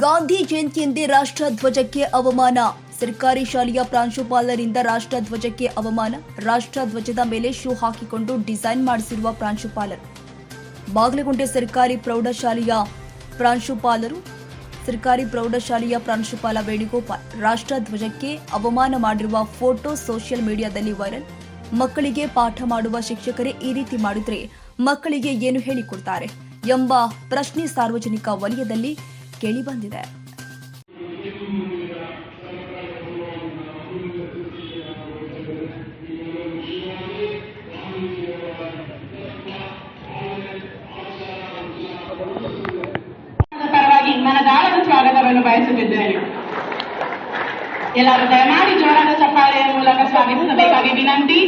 ಗಾಂಧಿ ಜಯಂತಿಯಂದೇ ರಾಷ್ಟ್ರಧ್ವಜಕ್ಕೆ ಅವಮಾನ. ಸರ್ಕಾರಿ ಶಾಲೆಯ ಪ್ರಾಂಶುಪಾಲರಿಂದ ರಾಷ್ಟ್ರಧ್ವಜಕ್ಕೆ ಅವಮಾನ. ರಾಷ್ಟ್ರಧ್ವಜದ ಮೇಲೆ ಶೂ ಹಾಕಿಕೊಂಡು ಡಿಸೈನ್ ಮಾಡಿಸಿರುವ ಪ್ರಾಂಶುಪಾಲರು. ಬಾಗಲಗುಂಟೆ ಸರ್ಕಾರಿ ಪ್ರೌಢಶಾಲೆಯ ಪ್ರಾಂಶುಪಾಲರು, ಸರ್ಕಾರಿ ಪ್ರೌಢಶಾಲೆಯ ಪ್ರಾಂಶುಪಾಲ ವೇಣುಗೋಪಾಲ್. ರಾಷ್ಟ್ರಧ್ವಜಕ್ಕೆ ಅವಮಾನ ಮಾಡಿರುವ ಫೋಟೋ ಸೋಷಿಯಲ್ ಮೀಡಿಯಾದಲ್ಲಿ ವೈರಲ್. ಮಕ್ಕಳಿಗೆ ಪಾಠ ಮಾಡುವ ಶಿಕ್ಷಕರೇ ಈ ರೀತಿ ಮಾಡಿದ್ರೆ ಮಕ್ಕಳಿಗೆ ಏನು ಹೇಳಿಕೊಡ್ತಾರೆ ಎಂಬ ಪ್ರಶ್ನೆ ಸಾರ್ವಜನಿಕ ವಲಯದಲ್ಲಿ ಕೇಳಿಬಂದಿದೆ ಸ್ವಾಗತವನ್ನು ಬಯಸುತ್ತಿದ್ದೇನೆ. ಎಲ್ಲರೂ ದಯಮಾಡಿ ಜೋರಾದ ಚಪ್ಪಾಳೆಯ ಮೂಲಕ ಸ್ವಾಗತಿಸಬೇಕಾಗಿ ವಿನಂತಿ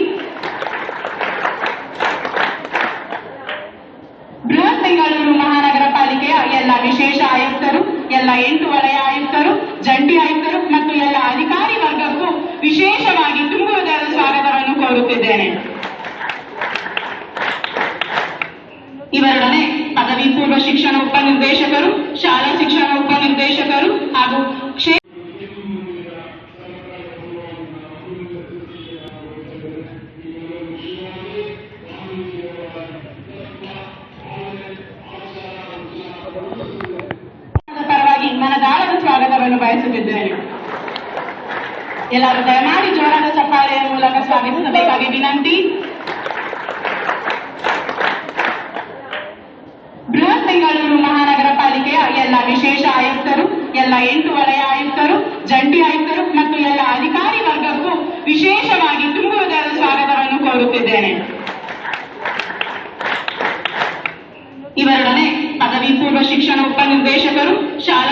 ಬೃಹತ್ ಬೆಂಗಳೂರು ಮಹಾನಗರ ಪಾಲಿಕೆಯ ಎಲ್ಲ ವಿಶೇಷ ಆಯುಕ್ತರು ಎಲ್ಲ ಎಂಟು ವಲಯ ಆಯುಕ್ತರು ಜಂಟಿ ಆಯುಕ್ತರು ಮತ್ತು ಎಲ್ಲ ಅಧಿಕಾರಿ ವರ್ಗಕ್ಕೂ ವಿಶೇಷವಾಗಿ ತುಂಬುವುದಾದ ಸ್ವಾಗತವನ್ನು ಕೋರುತ್ತಿದ್ದೇನೆ ಇವರೊಡನೆ ಪದವಿ ಪೂರ್ವ ಶಿಕ್ಷಣ ಉಪನಿರ್ದೇಶಕರು ಶಾಲಾ ಶಿಕ್ಷಣ ಉಪನಿರ್ದೇಶಕರು ಹಾಗೂ ಪರವಾಗಿ ಮನದಾಳದ ಸ್ವಾಗತವನ್ನು ಬಯಸುತ್ತಿದ್ದೇನೆ. ಎಲ್ಲರೂ ದಯಮಾಡಿ ಜೋರಾದ ಚಪ್ಪಾಳೆಯ ಮೂಲಕ ಸ್ವಾಗತಿಸಬೇಕಾಗಿ ವಿನಂತಿ ಬೃಹತ್ ಬೆಂಗಳೂರು ಮಹಾನಗರ ಪಾಲಿಕೆಯ ಎಲ್ಲ ವಿಶೇಷ ಆಯುಕ್ತರು ಎಲ್ಲ ಎಂಟು ವಲಯ ಆಯುಕ್ತರು ಜಂಟಿ ಆಯುಕ್ತರು ಮತ್ತು ಎಲ್ಲ ಅಧಿಕಾರಿ ವರ್ಗಕ್ಕೂ ವಿಶೇಷವಾಗಿ ತುಂಬುವುದಾದ ಸ್ವಾಗತವನ್ನು ಕೋರುತ್ತಿದ್ದೇನೆ ಇವರೊಡನೆ ಪದವಿ ಪೂರ್ವ ಶಿಕ್ಷಣ ಉಪನಿರ್ದೇಶಕರು ಶಾಲಾ